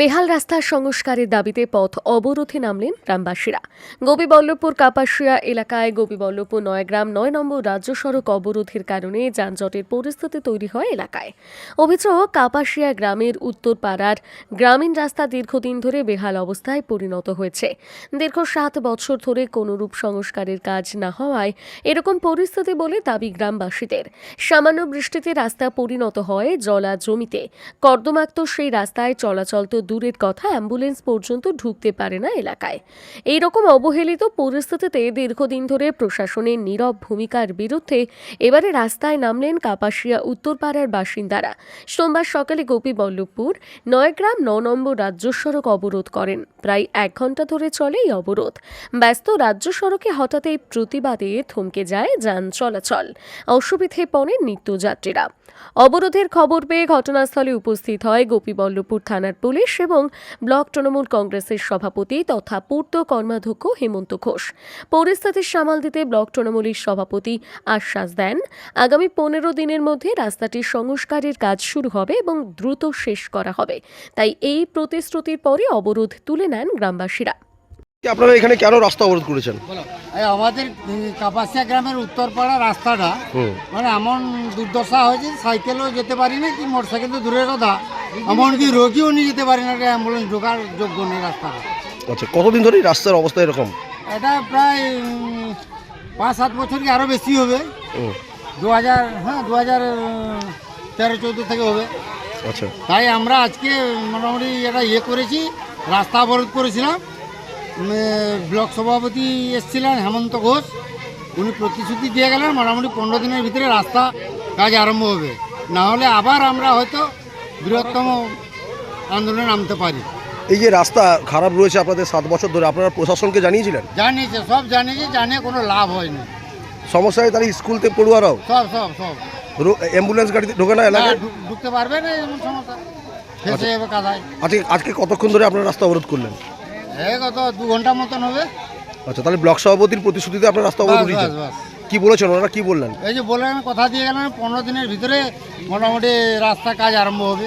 বেহাল রাস্তার সংস্কারের দাবিতে পথ অবরোধে নামলেন গ্রামবাসীরা। গোপীবল্লভপুর কাপাসিয়া এলাকায় গোপীবল্লভপুর নয়গ্রাম নয় নম্বর রাজ্য সড়ক অবরোধের কারণে যানজটের পরিস্থিতি তৈরি হয় এলাকায়। অভিযোগ, কাপাসিয়া গ্রামের উত্তর পাড়ার গ্রামীণ রাস্তা দীর্ঘদিন ধরে বেহাল অবস্থায় পরিণত হয়েছে। দীর্ঘ সাত বছর ধরে কোনরূপ সংস্কারের কাজ না হওয়ায় এরকম পরিস্থিতি বলে দাবি গ্রামবাসীদের। সামান্য বৃষ্টিতে রাস্তা পরিণত হয় জলা জমিতে কর্দমাক্ত সেই রাস্তায় চলাচল তো দূরের কথা অ্যাম্বুলেন্স পর্যন্ত ঢুকতে পারে না এলাকায়। এই রকম অবহেলিত পরিস্থিতিতে দীর্ঘদিন ধরে প্রশাসনের নীরব ভূমিকার বিরুদ্ধে এবারে রাস্তায় নামলেন কাপাসিয়া উত্তরপাড়ার বাসিন্দারা। সোমবার সকালে গোপীবল্লভপুর, নয়গ্রাম, ন নম্বর রাজ্য সড়ক অবরোধ করেন। প্রায় এক ঘণ্টা ধরে চলে এই অবরোধ। ব্যস্ত রাজ্য সড়কে হঠাৎ এই প্রতিবাদে থমকে যায় যান চলাচল। অসুবিধে পড়েন নিত্যযাত্রীরা। অবরোধের খবর পেয়ে ঘটনাস্থলে উপস্থিত হয় গোপীবল্লভপুর থানার পুলিশ। এবং ব্লক তৃণমূল কংগ্রেসের সভাপতি তথা পূর্ত কর্মাধ্যক্ষ হেমন্ত ঘোষ। পরিস্থিতি সামাল দিতে ব্লক তৃণমূলের সভাপতি আশ্বাস দেন। আগামী পনেরো দিনের মধ্যে রাস্তাটি সংস্কারের কাজ শুরু হবে এবং দ্রুত শেষ করা হবে। তাই এই প্রতিশ্রুতির পরে অবরোধ তুলে নেন গ্রামবাসীরা। আপনারা এখানে কেন রাস্তা অবরোধ করেছেন? এই আমাদের কাপাসিয়া গ্রামের উত্তরপাড়া রাস্তাটা মানে এমন দুর্দশা হয়েছে সাইকেলও যেতে পারি না কি মোটর সাইকেল তো দূরের কথা। এমনকি রোগীও নিয়ে যেতে পারি না অ্যাম্বুলেন্স ঢোকার যোগ্য নেই রাস্তাটা। আচ্ছা কতদিন ধরে রাস্তার অবস্থা এরকম? এটা প্রায় পাঁচ সাত বছর কি আরও বেশি হবে। দু হাজার হ্যাঁ দু হাজার তেরো চৌদ্দ থেকে হবে। আচ্ছা। তাই আমরা আজকে মোটামুটি এটা ইয়ে করেছি রাস্তা অবরোধ করেছিলাম। ব্লক সভাপতি এসেছিলেন হেমন্ত ঘোষ। উনি প্রতিশ্রুতি দিয়ে গেলেন মোটামুটি পনেরো দিনের ভিতরে রাস্তা কাজ আরম্ভ হবে। না হলে আবার আমরা হয়তো বৃহত্তম আন্দোলনে নামতে পারি। এই যে রাস্তা খারাপ রয়েছে আপনাদের সাত বছর ধরে আপনারা প্রশাসনকে জানিয়েছিলেন? জানিয়েছে সব জানিয়েছে জানিয়ে কোনো লাভ হয়নি। সমস্যায় তাহলে স্কুলতে পড়ুয়ারাও সব সব সব। অ্যাম্বুলেন্স গাড়িতে ঢোকে না এলাকায়? ঢুকতে পারবে না এমন সমস্যা। আজকে আজকে কতক্ষণ ধরে আপনারা রাস্তা অবরোধ করলেন? কত দু ঘণ্টা মতন হবে। আচ্ছা তাহলে ব্লক সভাপতির প্রতিশ্রুতিতে আপনার রাস্তা অবরোধ বাস, দিয়েছেন বাস, বাস। কি বলেছেন? ওনারা কি বললেন? এই যে বললেন আমি কথা দিয়ে গেলাম পনেরো দিনের ভিতরে মোটামুটি রাস্তা কাজ আরম্ভ হবে।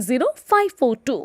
zero five four two